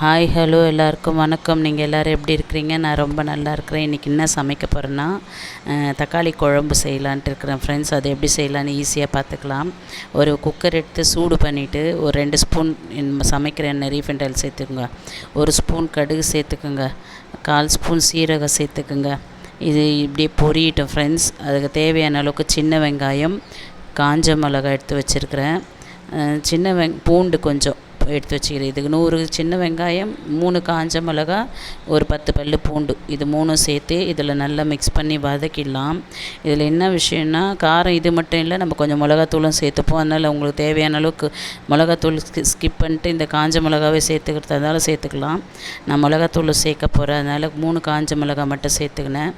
Hi hello எல்லாருக்கும் வணக்கம். நீங்கள் எல்லோரும் எப்படி இருக்கிறீங்க? நான் ரொம்ப நல்லா இருக்கிறேன். இன்றைக்கி என்ன சமைக்க போகிறேன்னா தக்காளி குழம்பு செய்யலான்ட்டு இருக்கிறேன் ஃப்ரெண்ட்ஸ் அதை எப்படி செய்யலான்னு ஈஸியாக பார்த்துக்கலாம். ஒரு குக்கர் எடுத்து சூடு பண்ணிவிட்டு ஒரு ரெண்டு ஸ்பூன் சமைக்கிற எண்ணெய் ரீஃபைண்ட் ஆயில் சேர்த்துக்குங்க. ஒரு ஸ்பூன் கடுகு சேர்த்துக்குங்க. கால் ஸ்பூன் சீரகம் சேர்த்துக்குங்க. இது இப்படியே பொரியட்டும் ஃப்ரெண்ட்ஸ் அதுக்கு தேவையான அளவுக்கு சின்ன வெங்காயம் காஞ்ச மிளகாய் எடுத்து வச்சுருக்கிறேன். சின்ன வெங் பூண்டு கொஞ்சம். எடுத்து வச்சுக்கிறேன். இதுக்கு நூறு சின்ன வெங்காயம் மூணு காஞ்ச மிளகா ஒரு பத்து பல் பூண்டு. இது மூணும் சேர்த்து இதில் நல்லா மிக்ஸ் பண்ணி வதக்கிடலாம். இதில் என்ன விஷயம்னா காரம் இது மட்டும் இல்லை நம்ம கொஞ்சம் மிளகாத்தூளும் சேர்த்துப்போம். அதனால் உங்களுக்கு தேவையான அளவுக்கு மிளகாத்தூள் ஸ்கிப் பண்ணிட்டு இந்த காஞ்ச மிளகாவே சேர்த்துக்கிறதால சேர்த்துக்கலாம். நான் மிளகாத்தூள் சேர்க்க போகிறேன் அதனால் மூணு காஞ்ச மிளகா மட்டும் சேர்த்துக்கினேன்.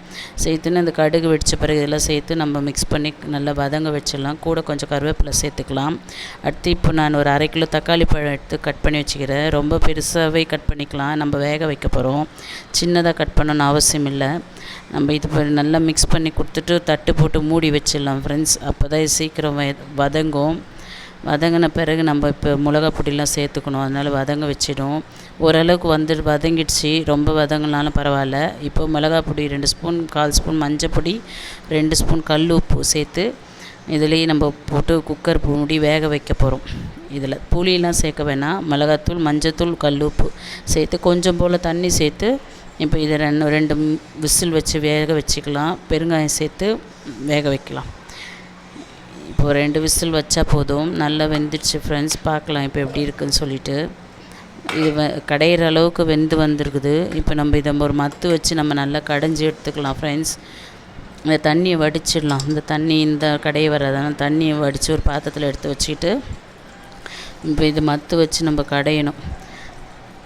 சேர்த்துன்னு இந்த கடுகு வெடித்த பிறகு இதெல்லாம் சேர்த்து நம்ம மிக்ஸ் பண்ணி நல்லா வதங்க வச்சிடலாம். கூட கொஞ்சம் கருவேப்பிலை சேர்த்துக்கலாம். அடுத்து இப்போ நான் ஒரு அரை கிலோ தக்காளி பழம் எடுத்து கட் பண்ணி வச்சுக்கிறேன் ரொம்ப பெருசாகவே கட் பண்ணிக்கலாம். நம்ம வேக வைக்க போகிறோம் சின்னதாக கட் பண்ணணும்னு அவசியம் இல்லை. நம்ம இது நல்லா மிக்ஸ் பண்ணி கொடுத்துட்டு தட்டு போட்டு மூடி வச்சிடலாம் ஃப்ரெண்ட்ஸ் அப்போ தான் சீக்கிரம் வதங்கும். வதங்கின பிறகு நம்ம இப்போ மிளகா பொடியெலாம் சேர்த்துக்கணும். அதனால் வதங்க வச்சிடும். ஓரளவுக்கு வந்து வதங்கிடுச்சு. ரொம்ப வதங்கினாலும் பரவாயில்ல. இப்போ மிளகா பொடி ரெண்டு ஸ்பூன் கால் ஸ்பூன் மஞ்சள் பொடி ரெண்டு ஸ்பூன் கல் உப்பு சேர்த்து இதுலேயே நம்ம போட்டு குக்கர் மூடி வேக வைக்க போகிறோம் இதில் புளியெலாம் சேர்க்க வேணாம். மிளகாத்தூள் மஞ்சத்தூள் கல் உப்பு சேர்த்து கொஞ்சம் போல் தண்ணி சேர்த்து இப்போ இதை ரெண்டு ரெண்டு விசில் வச்சு வேக வச்சுக்கலாம். பெருங்காயம் சேர்த்து வேக வைக்கலாம். இப்போது ரெண்டு விசில் வச்சா போதும். நல்லா வெந்துடுச்சு ஃப்ரெண்ட்ஸ் பார்க்கலாம் இப்போ எப்படி இருக்குதுன்னு சொல்லிட்டு. இது கடையிற அளவுக்கு வெந்து வந்திருக்குது. இப்போ நம்ம இதை ஒரு மத்து வச்சு நம்ம நல்லா கடைஞ்சி எடுத்துக்கலாம் ஃப்ரெண்ட்ஸ் இந்த தண்ணியை வடிச்சிடலாம். இந்த தண்ணி இந்த கடையை வராதான தண்ணியை வடித்து ஒரு பாத்திரத்தில் எடுத்து வச்சுக்கிட்டு இப்போ இது மத்து வச்சு நம்ம கடையணும்.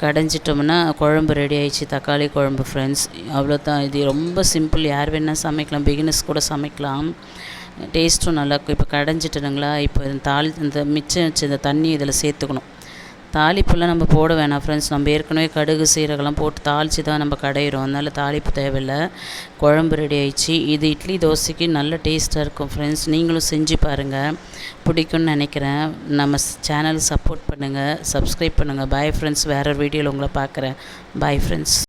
கடைஞ்சிட்டோம்னா குழம்பு ரெடி ஆயிடுச்சு. தக்காளி குழம்பு ஃப்ரெண்ட்ஸ் அவ்வளோதான் இது ரொம்ப சிம்பிள் யார் வேணால் சமைக்கலாம். பிகினர்ஸ் கூட சமைக்கலாம். டேஸ்ட்டும் நல்லாயிருக்கும் இப்போ கடைஞ்சிட்டனுங்களா இப்போ தாளி இந்த மிச்சம் வச்சு இந்த தண்ணி இதில் சேர்த்துக்கணும். தாளிப்புலாம் நம்ம போட வேணாம் ஃப்ரெண்ட்ஸ் நம்ம ஏற்கனவே கடுகு சீரகெல்லாம் போட்டு தாளித்து தான் நம்ம கடையிறோம். அதனால் தாளிப்பு தேவையில்லை. குழம்பு ரெடி ஆயிடுச்சு. இது இட்லி தோசைக்கு நல்ல டேஸ்ட்டாக இருக்கும் ஃப்ரெண்ட்ஸ் நீங்களும் செஞ்சு பாருங்கள் பிடிக்கும்னு நினைக்கிறேன். நம்ம சேனல் சப்போர்ட் பண்ணுங்கள் சப்ஸ்கிரைப் பண்ணுங்கள் பாய் ஃப்ரெண்ட்ஸ் வேறு வீடியோவில் உங்களை பார்க்குறேன். Bye friends